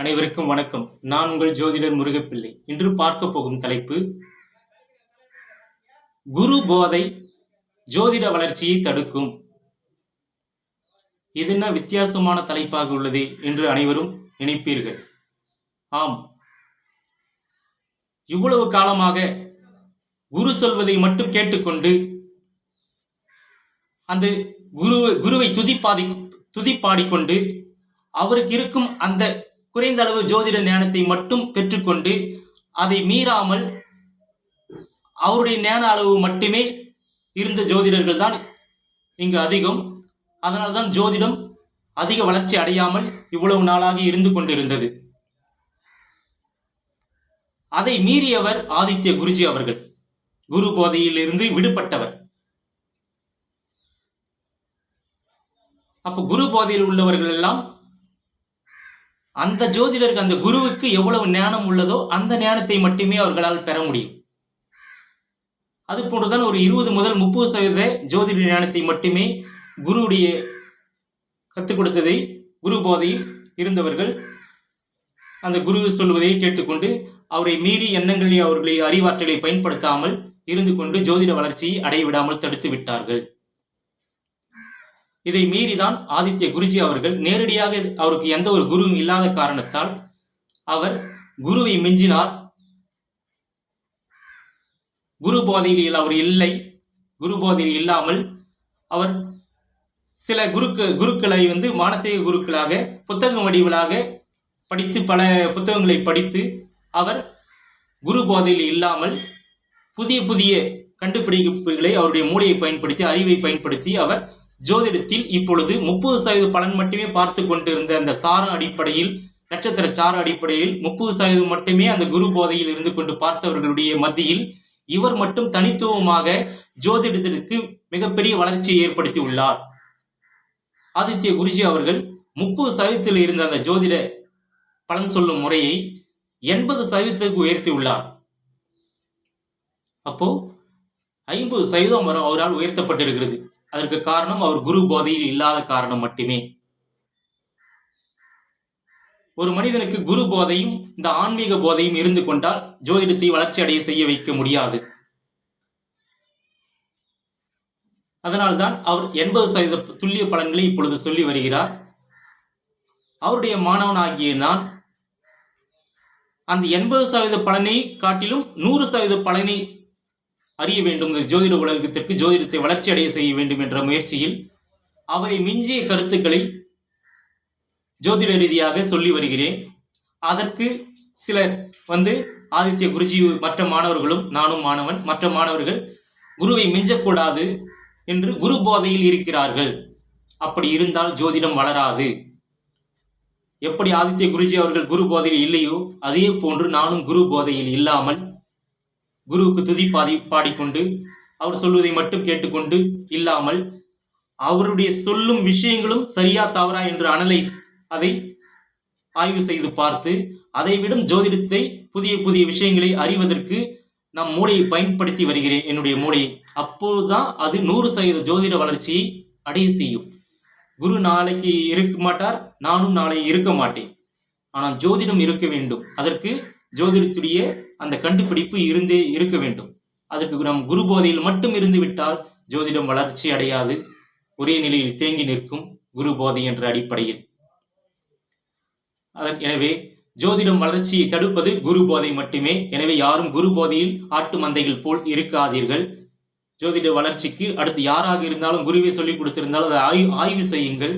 அனைவருக்கும் வணக்கம். நான் உங்கள் ஜோதிடர் முருகப்பிள்ளை. இன்று பார்க்க போகும் தலைப்பு குரு போதை ஜோதிட வளர்ச்சியை தடுக்கும். இது என்ன வித்தியாசமான தலைப்பாக உள்ளது என்று அனைவரும் நினைப்பீர்கள். ஆம். இவ்வளவு காலமாக குரு சொல்வதை மட்டும் கேட்டுக்கொண்டு அந்த குரு குருவை துதிப்பாதி துதிப்பாடிக்கொண்டு அவருக்கு இருக்கும் அந்த குறைந்த அளவு ஜோதிட ஞானத்தை மட்டும் பெற்றுக்கொண்டு அதை மீறாமல் அவருடைய ஞான அளவு மட்டுமே இருந்த ஜோதிடர்கள் தான் இங்கு அதிகம். அதனால்தான் ஜோதிடம் அதிக வளர்ச்சி அடையாமல் இவ்வளவு நாளாக இருந்து கொண்டிருந்தது. அதை மீறியவர் ஆதித்ய குருஜி அவர்கள். குரு போதையிலிருந்து விடுபட்டவர். அப்ப குரு போதையில் உள்ளவர்கள் எல்லாம் அந்த ஜோதிடருக்கு அந்த குருவுக்கு எவ்வளவு ஞானம் உள்ளதோ அந்த ஞானத்தை மட்டுமே அவர்களால் பெற முடியும். அது போன்றுதான் ஒரு இருபது முதல் முப்பது சதவீத ஜோதிட ஞானத்தை மட்டுமே குருவுடைய கற்றுக் கொடுத்ததை குரு போதையில் இருந்தவர்கள் அந்த குரு சொல்வதை கேட்டுக்கொண்டு அவரை மீறி எண்ணங்களை அவர்களை அறிவாற்றலை பயன்படுத்தாமல் இருந்து கொண்டு ஜோதிட வளர்ச்சியை அடைவிடாமல் தடுத்து விட்டார்கள். இதை மீறிதான் ஆதித்ய குருஜி அவர்கள் நேரடியாக அவருக்கு எந்த ஒரு குருவும் இல்லாத காரணத்தால் அவர் குருவை மிஞ்சினார். குரு போதையில் அவர் இல்லை. குரு போதையில் இல்லாமல் அவர் சில குருக்கு குருக்களை வந்து மானசீக குருக்களாக புத்தக வடிவலாக படித்து பல புத்தகங்களை படித்து அவர் குரு போதையில் இல்லாமல் புதிய புதிய கண்டுபிடிப்புகளை அவருடைய மூளையை பயன்படுத்தி அறிவை பயன்படுத்தி அவர் ஜோதிடத்தில் இப்பொழுது முப்பது சதவீத பலன் மட்டுமே பார்த்து கொண்டிருந்த அந்த சாரம் அடிப்படையில் நட்சத்திர சார அடிப்படையில் முப்பது சதவீதம் மட்டுமே அந்த குரு போதையில் இருந்து கொண்டு பார்த்தவர்களுடைய மத்தியில் இவர் மட்டும் தனித்துவமாக ஜோதிடத்திற்கு மிகப்பெரிய வளர்ச்சியை ஏற்படுத்தி உள்ளார். ஆதித்ய குருஜி அவர்கள் முப்பது சதவீதத்தில் இருந்த அந்த ஜோதிட பலன் சொல்லும் முறையை எண்பது சதவீதத்துக்கு உயர்த்தி உள்ளார். அப்போ ஐம்பது சதவீதம் அவரால் உயர்த்தப்பட்டிருக்கிறது. அதற்கு காரணம் அவர் குரு போதையில் இல்லாத காரணம் மட்டுமே. ஒரு மனிதனுக்கு குரு போதையும் இந்த ஆன்மீக போதையும் இருந்து கொண்டால் ஜோதிடத்தை வளர்ச்சி அடைய செய்ய வைக்க முடியாது. அதனால்தான் அவர் எண்பது சதவீத துல்லிய பலன்களை இப்பொழுது சொல்லி வருகிறார். அவருடைய மாணவனாகிய நான் அந்த எண்பது சதவீத பலனை காட்டிலும் நூறு சதவீத பலனை அறிய வேண்டும். இந்த ஜோதிட உலகத்திற்கு ஜோதிடத்தை வளர்ச்சி அடைய செய்ய வேண்டும் என்ற முயற்சியில் அவரை மிஞ்சிய கருத்துக்களை ஜோதிட ரீதியாக சொல்லி வருகிறேன். அதற்கு சிலர் வந்து ஆதித்ய குருஜி மற்ற மாணவர்களும் நானும் மாணவன் மற்ற மாணவர்கள் குருவை மிஞ்சக்கூடாது என்று குரு போதையில் இருக்கிறார்கள். அப்படி இருந்தால் ஜோதிடம் வளராது. எப்படி ஆதித்ய குருஜி அவர்கள் குரு போதையில் இல்லையோ அதே போன்று நானும் குரு போதையில் இல்லாமல் குருவுக்கு துதி பாதி பாடிக்கொண்டு அவர் சொல்வதை மட்டும் கேட்டுக்கொண்டு இல்லாமல் அவருடைய சொல்லும் விஷயங்களும் சரியா தவறா என்று அனலைஸ் அதை ஆய்வு செய்து பார்த்து அதைவிடும் ஜோதிடத்தை புதிய புதிய விஷயங்களை அறிவதற்கு நம் மூளையை பயன்படுத்தி வருகிறேன். என்னுடைய மூளையை அப்போதுதான் அது நூறு சதவீத ஜோதிட வளர்ச்சியை அடைய செய்யும். குரு நாளைக்கு இருக்க மாட்டார் நானும் நாளை இருக்க மாட்டேன். ஆனால் ஜோதிடம் இருக்க வேண்டும். அதற்கு ஜோதிடத்துடைய அந்த கண்டுபிடிப்பு இருந்தே இருக்க வேண்டும். அதற்கு நம் குரு போதையில் மட்டும் இருந்து விட்டால் ஜோதிடம் வளர்ச்சி அடையாது. ஒரே நிலையில் தேங்கி நிற்கும் குரு போதை என்ற அடிப்படையில். அதன் எனவே ஜோதிடம் வளர்ச்சியை தடுப்பது குரு போதை மட்டுமே. எனவே யாரும் குரு போதையில் ஆட்டு மந்தைகள் போல் இருக்காதீர்கள். ஜோதிட வளர்ச்சிக்கு அடுத்து யாராக இருந்தாலும் குருவை சொல்லிக் கொடுத்திருந்தாலும் அதை ஆய்வு ஆய்வு செய்யுங்கள்.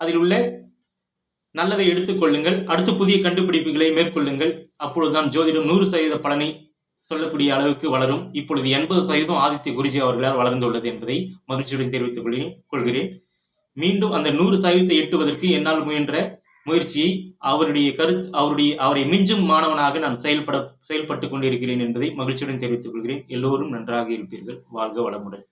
அதில் உள்ள நல்லதை எடுத்துக்கொள்ளுங்கள் அடுத்து புதிய கண்டுபிடிப்புகளை மேற்கொள்ளுங்கள். அப்பொழுதுதான் ஜோதிடம் நூறு சதவீத பலனை சொல்லக்கூடிய அளவுக்கு வளரும். இப்பொழுது எண்பது சதவீதம் ஆதித்ய குருஜி அவர்களால் வளர்ந்துள்ளது என்பதை மகிழ்ச்சியுடன் தெரிவித்துக் கொள்கிறேன் கொள்கிறேன். மீண்டும் அந்த நூறு சதவீதத்தை எட்டுவதற்கு என்னால் முயன்ற முயற்சியை அவருடைய கருத்து அவருடைய அவரை மிஞ்சும் மாணவனாக நான் செயல்பட செயல்பட்டு கொண்டிருக்கிறேன் என்பதை மகிழ்ச்சியுடன் தெரிவித்துக் கொள்கிறேன். எல்லோரும் நன்றாக இருப்பீர்கள். வாழ்க வளமுடன்.